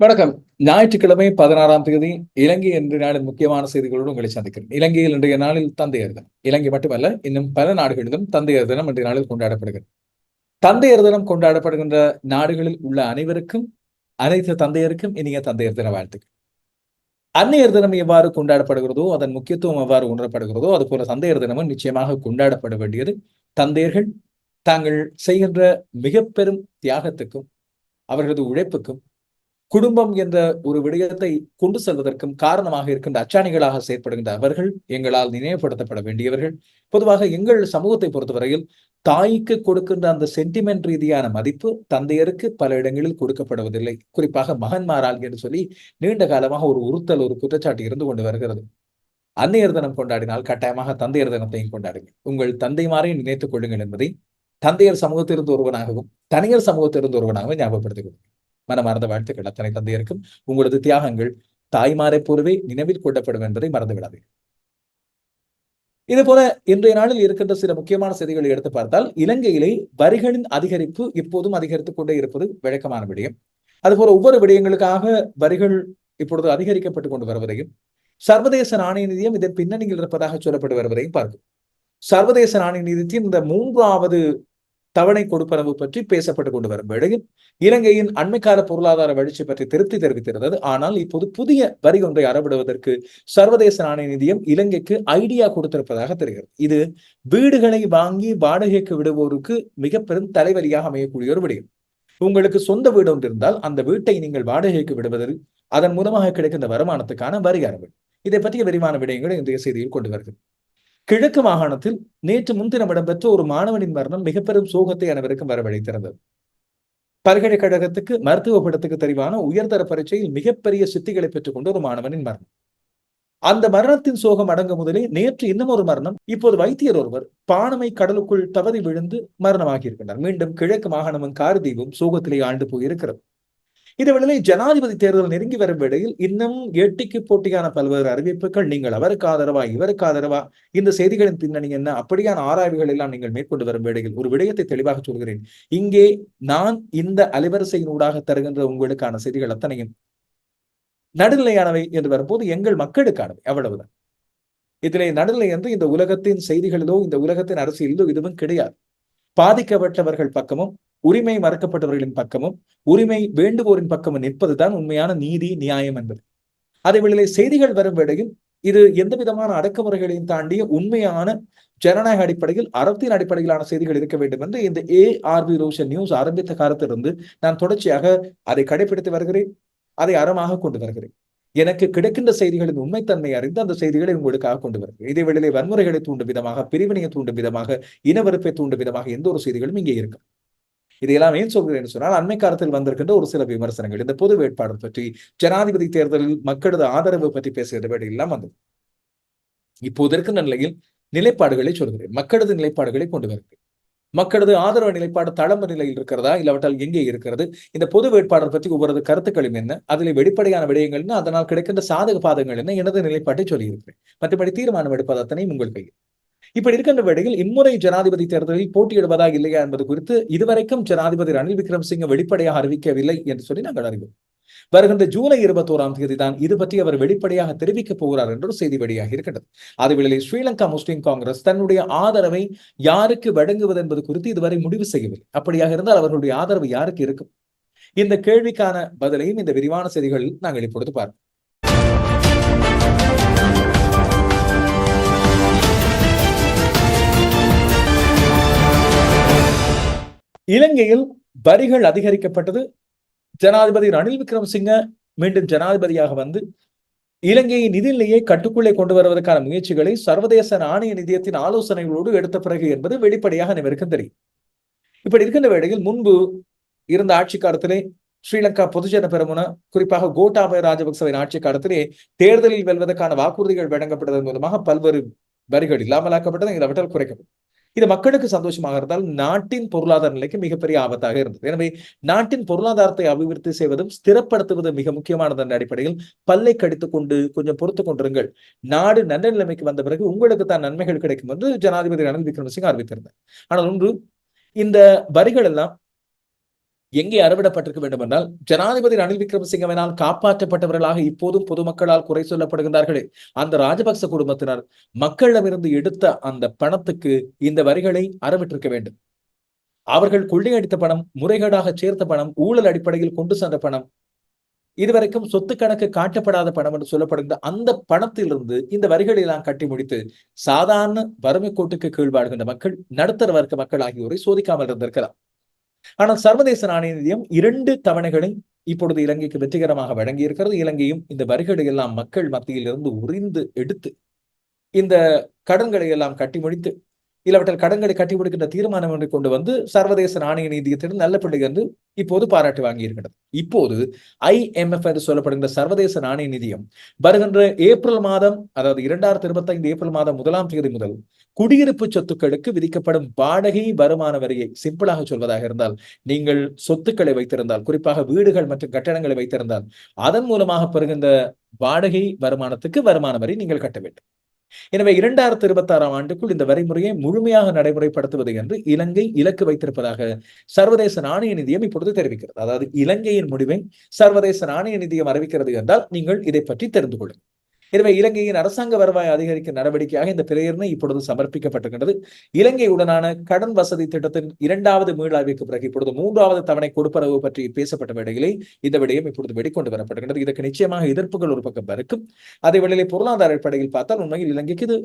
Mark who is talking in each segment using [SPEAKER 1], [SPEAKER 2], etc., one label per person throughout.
[SPEAKER 1] வணக்கம். ஞாயிற்றுக்கிழமை பதினாறாம் தேதி இலங்கை என்ற நாளின் முக்கியமான செய்திகளோடு உங்களை சந்திக்கிறேன். இலங்கையில் இன்றைய நாளில் தந்தையர் தினம் இலங்கை மட்டுமல்ல இன்னும் பல நாடுகளிலும் தந்தையர் தினம் இன்றைய நாளில் கொண்டாடப்படுகிறது. தந்தையர் தினம் கொண்டாடப்படுகின்ற நாடுகளில் உள்ள அனைவருக்கும் அனைத்து தந்தையருக்கும் இனிய தந்தையர் தின வாழ்த்துக்கள். அன்னையர் தினம் எவ்வாறு கொண்டாடப்படுகிறதோ அதன் முக்கியத்துவம் எவ்வாறு உணரப்படுகிறதோ அது போல தந்தையர் தினமும் நிச்சயமாக கொண்டாடப்பட வேண்டியது தந்தையர்கள். தாங்கள் செய்கின்ற மிக பெரும் தியாகத்துக்கும் அவர்களது உழைப்புக்கும் குடும்பம் என்ற ஒரு விடயத்தை கொண்டு செல்வதற்கும் காரணமாக இருக்கின்ற அச்சாணிகளாக செயற்படுகின்ற அவர்கள் எங்களால் நினைவுபடுத்தப்பட வேண்டியவர்கள். பொதுவாக எங்கள் சமூகத்தை பொறுத்தவரையில் தாய்க்கு கொடுக்கின்ற அந்த சென்டிமெண்ட் ரீதியான மதிப்பு தந்தையருக்கு பல இடங்களில் கொடுக்கப்படுவதில்லை. குறிப்பாக மகன்மாரால் என்று சொல்லி நீண்ட காலமாக ஒரு உறுத்தல் ஒரு குற்றச்சாட்டு இருந்து கொண்டு வருகிறது. அன்னையர் தினம் கொண்டாடினால் கட்டாயமாக தந்தையர் தினத்தையும் கொண்டாடுங்கள். உங்கள் தந்தைமாரையும் நினைத்துக் கொள்ளுங்கள் என்பதை தந்தையர் சமூகத்திலிருந்து ஒருவனாகவும் தனியர் சமூகத்திலிருந்து ஒருவனாகவும் ஞாபகப்படுத்திக் கொள்ளுங்கள். மனமார்ந்த வாழ்த்துக்கள். அத்தனை தந்தையருக்கும் உங்களது தியாகங்கள் தாய்மாரை போலவே நினைவில் கொள்ளப்படும் என்பதை மறந்து விடாதீர்கள் இது போல இன்றைய நாளில் இருக்கின்ற சில முக்கியமான செய்திகளை எடுத்து பார்த்தால் இலங்கையிலே வரிகளின் அதிகரிப்பு இப்போதும் அதிகரித்துக் கொண்டே இருப்பது வழக்கமான விடயம். அதுபோல ஒவ்வொரு விடயங்களுக்காக வரிகள் இப்பொழுது அதிகரிக்கப்பட்டுக் கொண்டு வருவதையும் சர்வதேச நாணய நிதியம் இதன் பின்னணியில் இருப்பதாக சொல்லப்பட்டு வருவதையும் பார்க்கும் சர்வதேச நாணய நிதியத்தின் இந்த மூன்றாவது தவணை கொடுப்பனவு பற்றி பேசப்பட்டு கொண்டு வரும் வேளையில் இலங்கையின் அண்மைக்கால பொருளாதார வளர்ச்சி பற்றி திருப்தி தெரிவித்திருந்தது. ஆனால் இப்போது புதிய வரி ஒன்றை அறவிடுவதற்கு சர்வதேச நாணய நிதியம் இலங்கைக்கு ஐடியா கொடுத்திருப்பதாக தெரிகிறது. இது வீடுகளை வாங்கி வாடகைக்கு விடுவோருக்கு மிக பெரும் தலைவலியாக அமையக்கூடிய ஒரு விடயம். உங்களுக்கு சொந்த வீடு ஒன்று இருந்தால் அந்த வீட்டை நீங்கள் வாடகைக்கு விடுவதில் அதன் மூலமாக கிடைக்கின்ற வருமானத்துக்கான வரி அறவு. இதை பற்றிய விரிவான விடயங்களை இன்றைய செய்தியில் கொண்டு வருகிறது கிழக்கு மாகாணத்தில் நேற்று முன்தினம் இடம்பெற்ற ஒரு மாணவனின் மரணம் மிக பெரும் சோகத்தை அனைவருக்கும் வரவழைத்திருந்தது. பல்கலைக்கழகத்துக்கு மருத்துவ படத்துக்கு தெரிவான உயர்தர பரீட்சையில் மிகப்பெரிய சித்திகளை பெற்றுக் கொண்ட ஒரு மாணவனின் மரணம். அந்த மரணத்தின் சோகம் அடங்கும் முதலே நேற்று இன்னும் ஒரு மரணம். இப்போது வைத்தியர் ஒருவர் பானமை கடலுக்குள் தவறி விழுந்து மரணமாகி இருக்கின்றார். மீண்டும் கிழக்கு மாகாணமும் கார்தீவும் சோகத்திலே ஆண்டு போயிருக்கிறது. இதுவேளை ஜனாதிபதி தேர்தல் நெருங்கி வரும் வேளையில் இன்னும் எட்டிக்கு போட்டியான பல்வேறு அறிவிப்புகள் நீங்கள் அவருக்கு ஆதரவா இவருக்கு ஆதரவா இந்த செய்திகளின் பின்னணி என்ன அப்படியான ஆராய்வுகள் எல்லாம் நீங்கள் மேற்கொண்டு வரும் வேளையில் ஒரு விடயத்தை தெளிவாக சொல்கிறேன். இங்கே நான் இந்த அலைவரிசையின் ஊடாக தருகின்ற உங்களுக்கான செய்திகள் அத்தனையும் நடுநிலையானவை என்று வரும்போது எங்கள் மக்களுக்கானவை அவ்வளவுதான். இதிலே நடுநிலை என்று இந்த உலகத்தின் செய்திகளிலோ இந்த உலகத்தின் அரசியலிலோ இதுவும் கிடையாது. பாதிக்கப்பட்டவர்கள் பக்கமும் உரிமை மறக்கப்பட்டவர்களின் பக்கமும் உரிமை வேண்டுவோரின் பக்கமும் நிற்பதுதான் உண்மையான நீதி நியாயம் என்பது. அதே வேளையிலே செய்திகள் வரும் வேளையில் இது எந்த விதமான அடக்குமுறைகளையும் தாண்டிய உண்மையான ஜனநாயக அடிப்படையில் அறத்தின் அடிப்படையிலான செய்திகள் இருக்க வேண்டும் என்று இந்த ஏ ஆர்பி ரோஷன் நியூஸ் ஆரம்பித்த காலத்திலிருந்து நான் தொடர்ச்சியாக அதை கடைபிடித்து வருகிறேன். அதை அறமாக கொண்டு வருகிறேன். எனக்கு கிடைக்கின்ற செய்திகளின் உண்மைத்தன்மை அறிந்து அந்த செய்திகளை உங்களுக்காக கொண்டு வருகிறேன். இதே வேளையிலே வன்முறைகளை தூண்டும் விதமாக பிரிவினையை தூண்டும் விதமாக இனவெறுப்பை தூண்டும் விதமாக எந்த ஒரு செய்திகளும் இங்கே இதையெல்லாம் ஏன் சொல்கிறேன் சொன்னால் அண்மை காலத்தில் வந்திருக்கின்ற ஒரு சில விமர்சனங்கள். இந்த பொது வேட்பாளர் பற்றி ஜனாதிபதி தேர்தலில் மக்களது ஆதரவு பற்றி பேசுகிற வேலையெல்லாம் வந்தது. இப்போது இருக்கின்ற நிலையில் நிலைப்பாடுகளை சொல்கிறேன். மக்களது நிலைப்பாடுகளை கொண்டு வருகிறேன் மக்களது ஆதரவு நிலைப்பாடு தளம்பு நிலையில் இருக்கிறதா இல்லாவிட்டால் எங்கே இருக்கிறது? இந்த பொது வேட்பாளர் பற்றி ஒவ்வொரு கருத்துக்களும் என்ன? அதில் வெளிப்படையான விடயங்கள் என்ன? அதனால் கிடைக்கின்ற சாதக பாதங்கள் என்ன? எனது நிலைப்பாட்டை சொல்லியிருக்கிறேன். மற்றபடி தீர்மானம் எடுப்பது உங்கள் கையில். இப்படி இருக்கின்ற வேளையில் இம்முறை ஜனாதிபதி தேர்தலில் போட்டியிடுவதா இல்லையா என்பது குறித்து இதுவரைக்கும் ஜனாதிபதி ரணில் விக்ரமசிங்க வெளிப்படையாக அறிவிக்கவில்லை என்று சொல்லி நாங்கள் அறிவோம். வருகின்ற ஜூலை இருபத்தோராம் தேதி தான் இது பற்றி அவர் வெளிப்படையாக தெரிவிக்கப் போகிறார் என்று செய்தி வெளியாக இருக்கின்றது. அதுவேளை ஸ்ரீலங்கா முஸ்லிம் காங்கிரஸ் தன்னுடைய ஆதரவை யாருக்கு வழங்குவது என்பது குறித்து இதுவரை முடிவு செய்யவில்லை. அப்படியாக இருந்தால் அவர்களுடைய ஆதரவு யாருக்கு இருக்கும்? இந்த கேள்விக்கான பதிலையும் இந்த விரிவான செய்திகளில் நாங்கள் இப்பொழுது பார்ப்போம். இலங்கையில் வரிகள் அதிகரிக்கப்பட்டது. ஜனாதிபதி ரணில் விக்ரமசிங்க மீண்டும் ஜனாதிபதியாக வந்து இலங்கையின் நிதிநிலையை கட்டுக்குள்ளே கொண்டு வருவதற்கான முயற்சிகளை சர்வதேச நாணய நிதியத்தின் ஆலோசனைகளோடு எடுத்த பிறகு என்பது வெளிப்படையாக அனைவருக்கும் தெரியும். இப்படி இருக்கின்ற வேளையில் முன்பு இருந்த ஆட்சி காலத்திலே ஸ்ரீலங்கா பொதுஜன பெருமுன குறிப்பாக கோட்டாபய ராஜபக்சவின் ஆட்சி காலத்திலே தேர்தலில் வெல்வதற்கான வாக்குறுதிகள் வழங்கப்பட்டதன் மூலமாக பல்வேறு வரிகள் இல்லாமலாக்கப்பட்டது. இல்லாவிட்டால் குறைக்கப்படும். இது மக்களுக்கு சந்தோஷமாக இருந்தால் நாட்டின் பொருளாதார நிலைக்கு மிகப்பெரிய ஆபத்தாக இருந்தது. எனவே நாட்டின் பொருளாதாரத்தை அபிவிருத்தி செய்வதும் ஸ்திரப்படுத்துவது மிக முக்கியமானது என்ற அடிப்படையில் பல்லை கடித்துக் கொண்டு கொஞ்சம் பொறுத்து கொண்டிருங்கள். நாடு நல்ல நிலைமைக்கு வந்த பிறகு உங்களுக்கு தான் நன்மைகள் கிடைக்கும் என்று ஜனாதிபதி ரணில் விக்ரமசிங் அறிவித்திருந்தார். ஆனால் ஒன்று இந்த வரிகள் எல்லாம் எங்கே அறவிடப்பட்டிருக்க வேண்டும் என்றால் ஜனாதிபதி ரணில் விக்ரமசிங்கவினால் காப்பாற்றப்பட்டவர்களாக இப்போதும் பொதுமக்களால் குறை சொல்லப்படுகின்றார்களே. அந்த ராஜபக்ச குடும்பத்தினர் மக்களிடமிருந்து எடுத்த அந்த பணத்துக்கு இந்த வரிகளை அறவிட்டிருக்க வேண்டும். அவர்கள் கொள்ளையடித்த பணம் முறைகேடாக சேர்த்த பணம் ஊழல் அடிப்படையில் கொண்டு சென்ற பணம் இதுவரைக்கும் சொத்து கணக்கு காட்டப்படாத பணம் என்று சொல்லப்படுகின்ற அந்த பணத்திலிருந்து இந்த வரிகளை எல்லாம் கட்டி முடித்து சாதாரண வறுமை கோட்டுக்கு கீழ்வாடுகின்ற மக்கள் நடுத்தர வர்க்க மக்கள் ஆகியோரை சோதிக்காமல் இருந்திருக்கலாம். ஆனால் சர்வதேச நாணய நிதியம் இரண்டு தவணைகளை இப்பொழுது இலங்கைக்கு வெற்றிகரமாக வழங்கி இருக்கிறது இலங்கையும் இந்த வரிகளை எல்லாம் மக்கள் மத்தியில் இருந்து உறிந்து எடுத்து இந்த கடன்களை எல்லாம் கட்டி முடித்து இல்லாவற்றில் கடன்களை கட்டி கொடுக்கின்ற தீர்மானம் என்று கொண்டு வந்து சர்வதேச நாணய நீதியத்திடம் நல்ல பிள்ளை என்று இப்போது பாராட்டு வாங்கி இருக்கிறது இப்போது ஐஎம்எஃப் என்று சொல்லப்படுகின்ற சர்வதேச நாணய நிதியம் வருகின்ற ஏப்ரல் மாதம் அதாவது இரண்டாயிரத்தி இருபத்தி ஐந்து ஏப்ரல் மாதம் முதலாம் தேதி முதல் குடியிருப்பு சொத்துக்களுக்கு விதிக்கப்படும் வாடகை வருமான வரியை சிம்பிளாக சொல்வதாக இருந்தால் நீங்கள் சொத்துக்களை வைத்திருந்தால் குறிப்பாக வீடுகள் மற்றும் கட்டடங்களை வைத்திருந்தால் அதன் மூலமாக பெறுகின்ற வாடகை வருமானத்துக்கு வருமான வரி நீங்கள் கட்ட வேண்டும். எனவே இரண்டாயிரத்தி இருபத்தி ஆறாம் ஆண்டுக்குள் இந்த வரைமுறையை முழுமையாக நடைமுறைப்படுத்துவது என்று இலங்கை இலக்கு வைத்திருப்பதாக சர்வதேச நாணய நிதியம் இப்பொழுது தெரிவிக்கிறது. அதாவது இலங்கையின் முடிவை சர்வதேச நாணய நிதியம் அறிவிக்கிறது என்றால் நீங்கள் இதை பற்றி தெரிந்து கொள்ளுங்கள். எனவே இலங்கையின் அரசாங்க வருவாய் அதிகரிக்கும் நடவடிக்கையாக இந்த பிரேரணை இப்பொழுது சமர்ப்பிக்கப்பட்டிருக்கின்றது. இலங்கையுடனான கடன் வசதி திட்டத்தின் இரண்டாவது மீளாய்வுக்கு பிறகு இப்பொழுது மூன்றாவது தவணை கொடுப்பரவு பற்றி பேசப்பட்ட வேளையிலே இந்த விடயம் இப்பொழுது வெளிக்கொண்டு வரப்படுகின்றது இதற்கு நிச்சயமாக எதிர்ப்புகள் ஒரு பக்கம் இருக்கும் அதே வேளையிலே பொருளாதார அடிப்படையில் பார்த்தால் உண்மையில் இலங்கைக்கு இது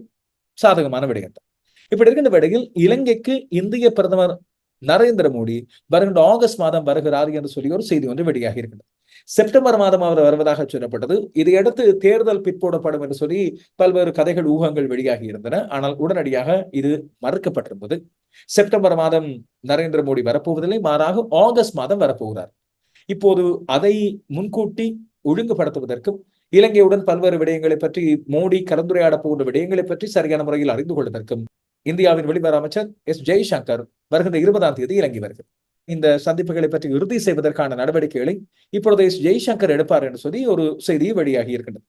[SPEAKER 1] சாதகமான விடயம் தான் இப்படி இருக்கின்ற வேளையில் இலங்கைக்கு இந்திய பிரதமர் நரேந்திர மோடி வருகின்ற ஆகஸ்ட் மாதம் வருகிறார் என்று சொல்லி ஒரு செய்தி ஒன்று வெளியாகி இருக்கின்றது. செப்டம்பர் மாதம் அவர் வருவதாக சொல்லப்பட்டது. இதையடுத்து தேர்தல் பிற்போடப்படும் என்று சொல்லி பல்வேறு கதைகள் ஊகங்கள் வெளியாகி இருந்தன. ஆனால் உடனடியாக இது மறுக்கப்பட்டிருந்தது செப்டம்பர் மாதம் நரேந்திர மோடி வரப்போவதில்லை. மாறாக ஆகஸ்ட் மாதம் வரப்போகிறார். இப்போது அதை முன்கூட்டி ஒழுங்குபடுத்துவதற்கும் இலங்கையுடன் பல்வேறு விடயங்களை பற்றி மோடி கலந்துரையாட போகின்ற விடயங்களை பற்றி சரியான முறையில் அறிந்து கொள்வதற்கும் இந்தியாவின் வெளிவர அமைச்சர் எஸ். ஜெய்சங்கர் வருகின்ற இருபதாம் தேதி இலங்கை வருகிறது இந்த சந்திப்புகளை பற்றி உறுதி செய்வதற்கான நடவடிக்கைகளை இப்பொழுது ஜெய்சங்கர் எடுப்பார் என்று சொல்லி ஒரு செய்தி வெளியாகி இருக்கின்றது.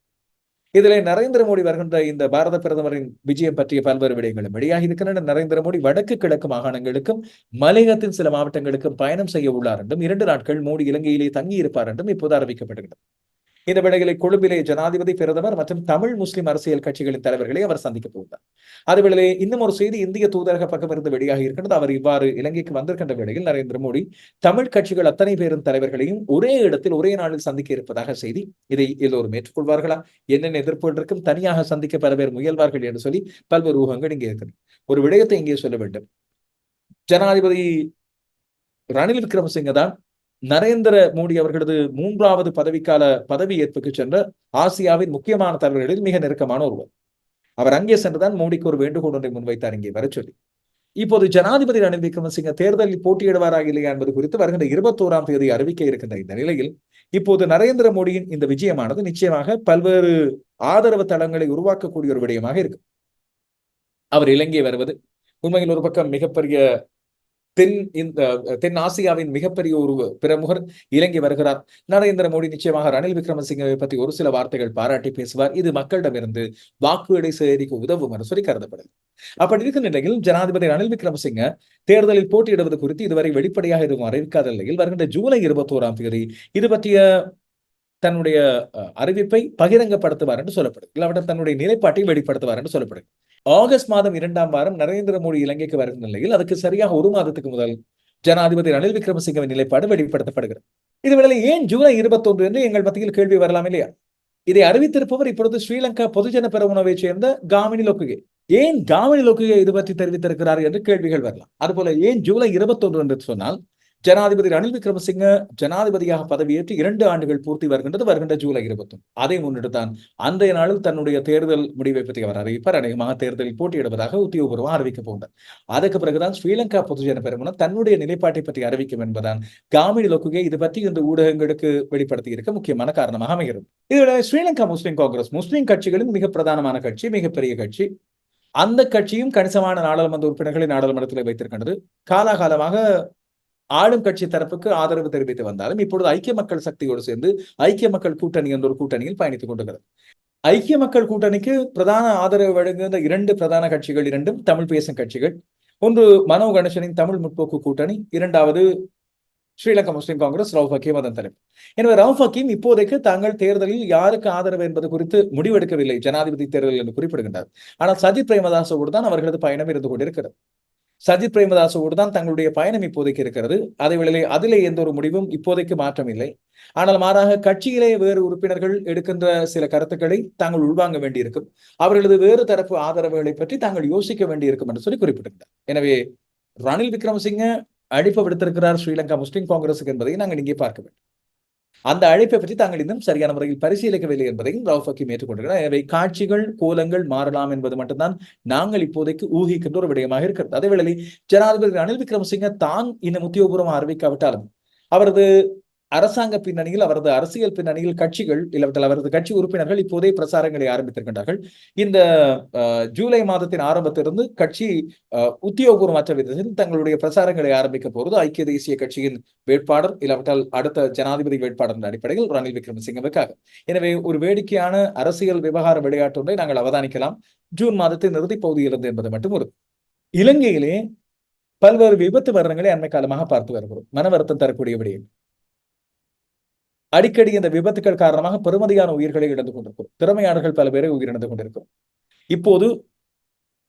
[SPEAKER 1] இதிலே நரேந்திர மோடி வருகின்ற இந்த பாரத பிரதமரின் விஜயம் பற்றிய பல்வேறு விடயங்களும் வெளியாகி இருக்கின்றன. நரேந்திர மோடி வடக்கு கிழக்கு மாகாணங்களுக்கும் மலையகத்தின் சில மாவட்டங்களுக்கும் பயணம் செய்ய உள்ளார் என்றும் இரண்டு நாட்கள் மோடி இலங்கையிலே தங்கியிருப்பார் என்றும் இப்போது அறிவிக்கப்படுகிறது. இந்த வேளைகளை கொழும்பிலே ஜனாதிபதி பிரதமர் மற்றும் தமிழ் முஸ்லிம் அரசியல் கட்சிகளின் தலைவர்களை அவர் சந்திக்க போகிறார். அதுவேளை இன்னும் ஒரு செய்தி இந்திய தூதரக பக்கம் இருந்து வெளியாக இருக்கின்றது. அவர் இவ்வாறு இலங்கைக்கு வந்திருக்கின்ற வேளையில் நரேந்திர மோடி தமிழ் கட்சிகள் அத்தனை பேரும் தலைவர்களையும் ஒரே இடத்தில் ஒரே நாளில் சந்திக்க இருப்பதாக செய்தி. இதை எல்லோரும் ஏற்றுக்கொள்வார்களா? என்னென்ன எதிர்ப்புகள் இருக்கும்? தனியாக சந்திக்க பல பேர் முயல்வார்கள் என்று சொல்லி பல்வேறு ஊகங்கள் இங்கே இருக்கிறது. ஒரு விடயத்தை இங்கே சொல்ல வேண்டும். ஜனாதிபதி ரணில் விக்ரமசிங்க தான் நரேந்திர மோடி அவர்களது மூன்றாவது பதவிக்கால பதவி ஏற்புக்கு சென்ற ஆசியாவின் முக்கியமான தலைவர்களில் மிக நெருக்கமான ஒருவர். அவர் அங்கே சென்றுதான் மோடிக்கு ஒரு வேண்டுகோள் ஒன்றை முன்வைத்தார் இங்கே வர சொல்லி. இப்போது ஜனாதிபதி ரணில் விக்ரமசிங்க தேர்தலில் போட்டியிடுவாரா இல்லையா என்பது குறித்து வருகின்ற இருபத்தோராம் தேதி அறிவிக்க இருக்கின்ற இந்த நிலையில் இப்போது நரேந்திர மோடியின் இந்த விஜயமானது நிச்சயமாக பல்வேறு ஆதரவு தளங்களை உருவாக்கக்கூடிய ஒரு விடயமாக இருக்கு. அவர் இலங்கை வருவது உண்மையில் ஒரு பக்கம் மிகப்பெரிய தென் இந்த தென் ஆசியாவின் மிகப்பெரிய ஒரு பிரமுகர் இலங்கை வருகிறார். நரேந்திர மோடி நிச்சயமாக ரணில் விக்ரமசிங்கவை பற்றி ஒரு சில வார்த்தைகள் பாராட்டி பேசுவார். இது மக்களிடமிருந்து வாக்குகளை சேகரிக்க உதவும் என்று சொல்லி கருதப்படுது. அப்படி இருக்கிற நிலையில் ஜனாதிபதி ரணில் விக்ரமசிங்க தேர்தலில் போட்டியிடுவது குறித்து இதுவரை வெளிப்படையாக எதுவும் அறிவிக்காத நிலையில் வருகின்ற ஜூலை இருபத்தோராம் தேதி இது பற்றிய தன்னுடைய அறிவிப்பை பகிரங்கப்படுத்துவார் என்று சொல்லப்படுது. இல்லாவிட்டால் தன்னுடைய நிலைப்பாட்டை வெளிப்படுத்துவார் என்று சொல்லப்படுது. ஆகஸ்ட் மாதம் இரண்டாம் வாரம் நரேந்திர மோடி இலங்கைக்கு வரும் நிலையில் அதுக்கு சரியாக ஒரு மாதத்துக்கு முதல் ஜனாதிபதி ரணில் விக்ரமசிங்கவின் நிலைப்பாடு வெளிப்படுத்தப்படுகிறது. இதுவேளை ஏன் ஜூலை இருபத்தி ஒன்று என்று எங்கள் மத்தியில் கேள்வி வரலாம் இல்லையா? இதை அறிவித்திருப்பவர் இப்பொழுது ஸ்ரீலங்கா பொதுஜன பெருமுனவை சேர்ந்த காமினி லோக்குகே. ஏன் காமினி லோக்குகே இது பற்றி தெரிவித்திருக்கிறார் என்று கேள்விகள் வரலாம். அதுபோல ஏன் ஜூலை இருபத்தி ஒன்று என்று சொன்னால் ஜனாதிபதி ரணில் விக்ரமசிங்க ஜனாதிபதியாக பதவியேற்று இரண்டு ஆண்டுகள் பூர்த்தி வருகின்றது வருகின்ற ஜூலை இருபத்தி அதை முன்னிட்டுத்தான் அன்றைய நாளில் தன்னுடைய தேர்தல் முடிவை பற்றி அவர் அறிவிப்பார். அநேகமாக தேர்தலில் போட்டியிடுவதாக உத்தியோகபூர்வம் அறிவிக்க போகிறார் அதற்கு பிறகுதான் ஸ்ரீலங்கா பொதுஜன பெருமனம் தன்னுடைய நிலைப்பாட்டை பற்றி அறிவிக்கும் என்பதான் காமினி லொக்குகே இது பற்றி இந்த ஊடகங்களுக்கு வெளிப்படுத்தி இருக்க முக்கியமான காரணமாக அமைகிறது. இதோட ஸ்ரீலங்கா முஸ்லிம் காங்கிரஸ் முஸ்லிம் கட்சிகளின் மிக பிரதானமான கட்சி மிகப்பெரிய கட்சி. அந்த கட்சியும் கணிசமான நாடாளுமன்ற உறுப்பினர்களை நாடாளுமன்றத்தில் வைத்திருக்கின்றது. காலாகாலமாக ஆளும் கட்சி தரப்புக்கு ஆதரவு தெரிவித்து வந்தாலும் இப்பொழுது ஐக்கிய மக்கள் சக்தியோடு சேர்ந்து ஐக்கிய மக்கள் கூட்டணி என்ற ஒரு கூட்டணியில் பயணித்துக் கொண்டிருக்கிறது. ஐக்கிய மக்கள் கூட்டணிக்கு பிரதான ஆதரவு வழங்குகின்ற இரண்டு பிரதான கட்சிகள் இரண்டும் தமிழ் பேசும் கட்சிகள். ஒன்று மனோ கணேசனின் தமிழ் முற்போக்கு கூட்டணி இரண்டாவது ஸ்ரீலங்கா முஸ்லிம் காங்கிரஸ் ரவுஃப் ஹக்கீம் அதன் தலைவர். எனவே ரவுஃப் ஹக்கீம் இப்போதைக்கு தாங்கள் தேர்தலில் யாருக்கு ஆதரவு என்பது குறித்து முடிவெடுக்கவில்லை ஜனாதிபதி தேர்தல் என்று குறிப்பிடுகின்றார். ஆனால் சஜித் பிரேமதாசோடு தான் அவர்களது பயணம் இருந்து கொண்டிருக்கிறது. சஜித் பிரேமதாசோடு தான் தங்களுடைய பயணம் இப்போதைக்கு இருக்கிறது. அதே வேளையில் அதிலே எந்த ஒரு முடிவும் இப்போதைக்கு மாற்றம் இல்லை ஆனால் மாறாக கட்சியிலே வேறு உறுப்பினர்கள் எடுக்கின்ற சில கருத்துக்களை தாங்கள் உள்வாங்க வேண்டியிருக்கும். அவர்களது வேறு தரப்பு ஆதரவுகளை பற்றி தாங்கள் யோசிக்க வேண்டியிருக்கும் என்று சொல்லி குறிப்பிட்டிருந்தார் எனவே ரணில் விக்ரமசிங்க அழைப்பு விடுத்திருக்கிறார் ஸ்ரீலங்கா முஸ்லிம் காங்கிரசுக்கு என்பதை நாங்கள் இங்கே பார்க்க வேண்டும். அந்த அழைப்பை பற்றி தாங்கள் இன்னும் சரியான முறையில் பரிசீலிக்கவில்லை என்பதையும் ரவுஃப் ஹக்கீம் ஏற்றுக்கொண்டிருக்கிறார். எனவே காட்சிகள் கோலங்கள் மாறலாம் என்பது மட்டும்தான் நாங்கள் இப்போதைக்கு ஊகிக்கின்ற ஒரு விடயமாக இருக்கிறது. அதே வேளையில் ஜனாதிபதி ரணில் விக்ரமசிங்க தான் இன்னும் உத்தியோகபூர்வம் அறிவிக்காவிட்டாலும் அவரது அரசாங்க பின்னணியில் அவரது அரசியல் பின்னணியில் கட்சிகள் இல்லவற்றில் அவரது கட்சி உறுப்பினர்கள் இப்போதே பிரசாரங்களை ஆரம்பித்திருக்கின்றார்கள். இந்த ஜூலை மாதத்தின் ஆரம்பத்திலிருந்து கட்சி உத்தியோகபூர்வமற்ற விதத்தில் தங்களுடைய பிரசாரங்களை ஆரம்பிக்க போவது ஐக்கிய தேசிய கட்சியின் வேட்பாளர் இல்லாவிட்டால் அடுத்த ஜனாதிபதி வேட்பாளர் அடிப்படையில் ரணில் விக்ரமசிங்கவுக்காக. எனவே ஒரு வேடிக்கையான அரசியல் விவகார விளையாட்டு ஒன்றை நாங்கள் அவதானிக்கலாம். ஜூன் மாதத்தின் இறுதி பகுதியிலிருந்து என்பது மட்டும் ஒரு இலங்கையிலே பல்வேறு விபத்து மரணங்களை அண்மை காலமாக பார்த்து வருகிறோம். மன வருத்தம் தரக்கூடிய விடயம் அடிக்கடி இந்த விபத்துக்கள் காரணமாக பெருமதியான உயிர்களை இழந்து கொண்டிருக்கும். திறமையாளர்கள் பல பேரை உயிரிழந்து கொண்டிருக்கும். இப்போது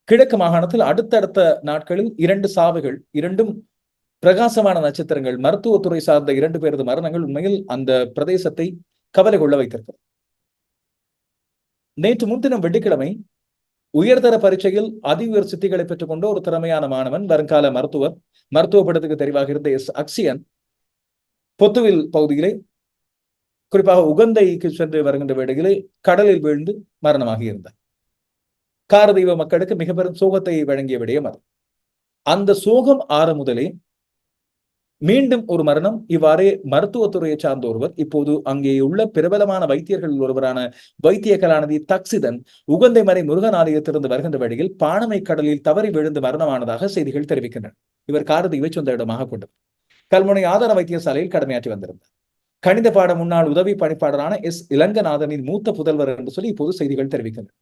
[SPEAKER 1] கிழக்கு மாகாணத்தில் அடுத்தடுத்த நாட்களில் இரண்டு சாவுகள் இரண்டும் பிரகாசமான நட்சத்திரங்கள் மருத்துவத்துறை சார்ந்த இரண்டு பேரது மரணங்கள் உண்மையில் அந்த பிரதேசத்தை கவலை கொள்ள வைத்திருக்கிறது. நேற்று முன்தினம் வெள்ளிக்கிழமை உயர்தர பரீட்சையில் அதி உயர் சித்திகளை பெற்றுக்கொண்ட ஒரு திறமையான மாணவன் வருங்கால மருத்துவர் மருத்துவ படத்துக்கு தெரிவாக இருந்த எஸ் அக்சியன் பொத்துவில் பகுதியிலே குறிப்பாக உகந்தைக்கு சென்று வருகின்ற வேடையிலே கடலில் வீழ்ந்து மரணமாகி இருந்தார். காரதெய்வ மக்களுக்கு மிக பெரும் சோகத்தை வழங்கிய விடயம் அது. அந்த சோகம் ஆற முதலே மீண்டும் ஒரு மரணம். இவ்வாறே மருத்துவத்துறையை சார்ந்த ஒருவர் இப்போது அங்கே உள்ள பிரபலமான வைத்தியர்களில் ஒருவரான வைத்திய கலாநிதி தக்சிதன் உகந்தை மறை முருகன் ஆலயத்திலிருந்து வருகின்ற வழியில் பாணமை கடலில் தவறி விழுந்து மரணமானதாக செய்திகள் தெரிவிக்கின்றன. இவர் காரதீவை சொந்த இடமாக கொண்டவர். கல்முனை ஆதார வைத்தியசாலையில் கடமையாற்றி வந்திருந்தார். கணித பாட முன்னாள் உதவி பணிப்பாளரான எஸ். இளங்கநாதனின் மூத்த புதல்வர் என்று சொல்லி இப்போது செய்திகள் தெரிவிக்கின்றன.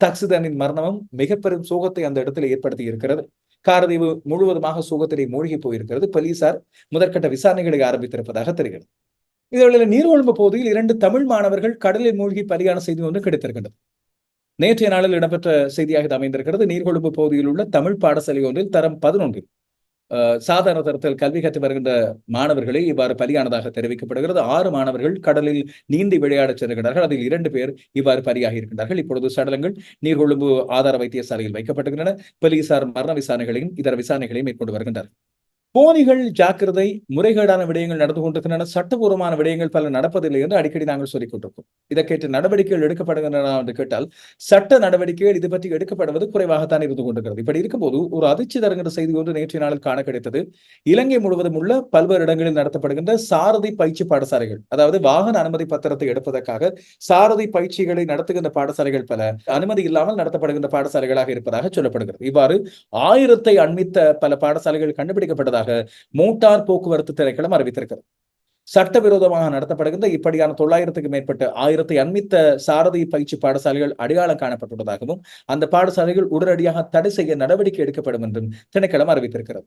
[SPEAKER 1] தக்சிதனின் மரணமும் மிக பெரும் சோகத்தை அந்த இடத்துல ஏற்படுத்தி இருக்கிறது காரதீவு முழுவதுமாக சோகத்திலே மூழ்கி போயிருக்கிறது. போலீசார் முதற்கட்ட விசாரணைகளை ஆரம்பித்திருப்பதாக தெரிகிறது. இதோட நீர்கொழும்பு பகுதியில் இரண்டு தமிழ் மாணவர்கள் கடலில் மூழ்கி பலியான செய்தி ஒன்று கிடைத்திருக்கின்றது நேற்றைய நாளில் இடம்பெற்ற செய்தியாக அமைந்திருக்கிறது. நீர்கொழும்பு பகுதியில் உள்ள தமிழ் பாடசாலை ஒன்றில் தரம் பதினொன்றில் சாதாரண தரத்தில் கல்வி கற்று வருகின்ற மாணவர்களே இவ்வாறு பலியானதாக தெரிவிக்கப்படுகிறது. ஆறு மாணவர்கள் கடலில் நீந்தி விளையாடச் செல்கிறார்கள் அதில் இரண்டு பேர் இவ்வாறு பலியாகி இருக்கின்றார்கள் இப்பொழுது சடலங்கள் நீர்கொழும்பு ஆதார வைத்தியசாலையில் வைக்கப்படுகின்றன போலீசார் மரண விசாரணைகளையும் இதர விசாரணைகளையும் மேற்கொண்டு வருகின்றனர் போனிகள் ஜாக்கிரதை முறைகேடான விடயங்கள் நடந்து கொண்டிருக்கின்றன சட்டபூர்வமான விடயங்கள் பல நடப்பதில்லை என்று அடிக்கடி நாங்கள் சொல்லிக் கொண்டிருக்கோம் இதை கேட்டு நடவடிக்கைகள் எடுக்கப்படுகின்றன என்று கேட்டால் சட்ட நடவடிக்கைகள் இது பற்றி எடுக்கப்படுவது குறைவாகத்தான் இருந்து கொண்டிருக்கிறது. இப்படி இருக்கும்போது ஒரு அதிர்ச்சி தருகின்ற செய்தி ஒன்று நேற்றைய நாளில் காண கிடைத்தது. இலங்கை முழுவதும் உள்ள பல்வேறு இடங்களில் நடத்தப்படுகின்ற சாரதி பயிற்சி பாடசாலைகள் அதாவது வாகன அனுமதி பத்திரத்தை எடுப்பதற்காக சாரதி பயிற்சிகளை நடத்துகின்ற பாடசாலைகள் பல அனுமதி இல்லாமல் நடத்தப்படுகின்ற பாடசாலைகளாக இருப்பதாக சொல்லப்படுகிறது. இவ்வாறு ஆயிரத்தை அண்மித்த பல பாடசாலைகள் கண்டுபிடிக்கப்பட்டதாக உள்ளதாக மோட்டார் போக்குவரத்து திரைக்களம் அறிவித்திருக்கிறது. சட்டவிரோதமாக நடத்தப்படுகின்ற இப்படியான தொள்ளாயிரத்துக்கு மேற்பட்ட ஆயிரத்தை அண்மித்த சாரதி பயிற்சி பாடசாலைகள் அடையாளம் காணப்பட்டுள்ளதாகவும் அந்த பாடசாலைகள் உடனடியாக தடை செய்ய நடவடிக்கை எடுக்கப்படும் என்றும் திணைக்களம் அறிவித்திருக்கிறது.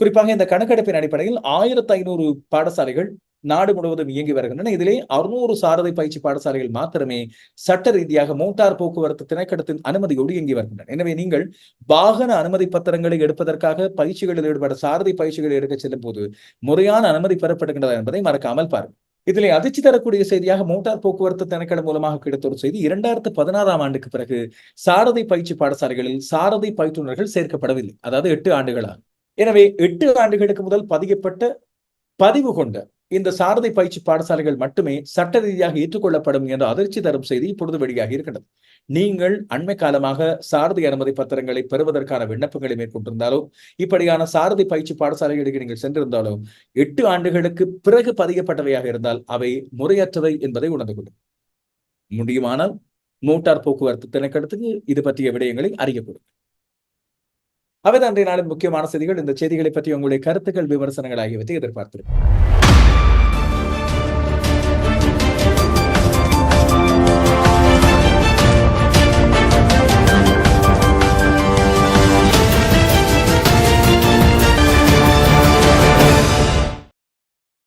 [SPEAKER 1] குறிப்பாக இந்த கணக்கெடுப்பின் அடிப்படையில் ஆயிரத்தி ஐநூறு பாடசாலைகள் நாடு முழுவதும் இயங்கி வருகின்றன. இதிலே அறுநூறு சாரதி பயிற்சி பாடசாலைகள் மாத்திரமே சட்ட ரீதியாக மோட்டார் போக்குவரத்து திணைக்கடத்தின் அனுமதியோடு இயங்கி வருகின்றன. எனவே நீங்கள் வாகன அனுமதி பத்திரங்களை எடுப்பதற்காக பயிற்சிகளில் ஈடுபட சாரதி பயிற்சிகளை எடுக்க செல்லும் போது முறையான அனுமதி பெறப்படுகின்றதா என்பதை மறக்காமல் பாருங்கள். இதில் அதிர்ச்சி தரக்கூடிய செய்தியாக மோட்டார் போக்குவரத்து திணைக்களம் மூலமாக கிடைத்த ஒரு செய்தி. இரண்டாயிரத்து பதினாறாம் ஆண்டுக்கு பிறகு சாரதி பயிற்சி பாடசாலைகளில் சாரதி பயிற்றுநர்கள் சேர்க்கப்படவில்லை. அதாவது எட்டு ஆண்டுகளாக. எனவே எட்டு ஆண்டுகளுக்கு முதல் பதிக்கப்பட்ட பதிவு கொண்ட இந்த சாரதி பயிற்சி பாடசாலைகள் மட்டுமே சட்ட ரீதியாக ஏற்றுக்கொள்ளப்படும் என்ற அதிர்ச்சி தரும் செய்தி இப்பொழுது வெளியாகி இருக்கின்றது. நீங்கள் அண்மை காலமாக சாரதி அனுமதி பத்திரங்களை பெறுவதற்கான விண்ணப்பங்களை மேற்கொண்டிருந்தாலோ இப்படியான சாரதி பயிற்சி பாடசாலைகளுக்கு நீங்கள் சென்றிருந்தாலோ எட்டு ஆண்டுகளுக்கு பிறகு பதியப்பட்டவையாக இருந்தால் அவை முறையற்றவை என்பதை உணர்ந்து கொள்ளும் முடியுமானால் மோட்டார் போக்குவரத்து திணைக்கடத்துக்கு இது பற்றிய விடயங்களை அறியப்படும் அவை அன்றைய நாளின் முக்கியமான செய்திகள். இந்த செய்திகளை பற்றி உங்களுடைய கருத்துக்கள் விமர்சனங்கள் ஆகியவற்றை எதிர்பார்த்திருக்கிறேன்.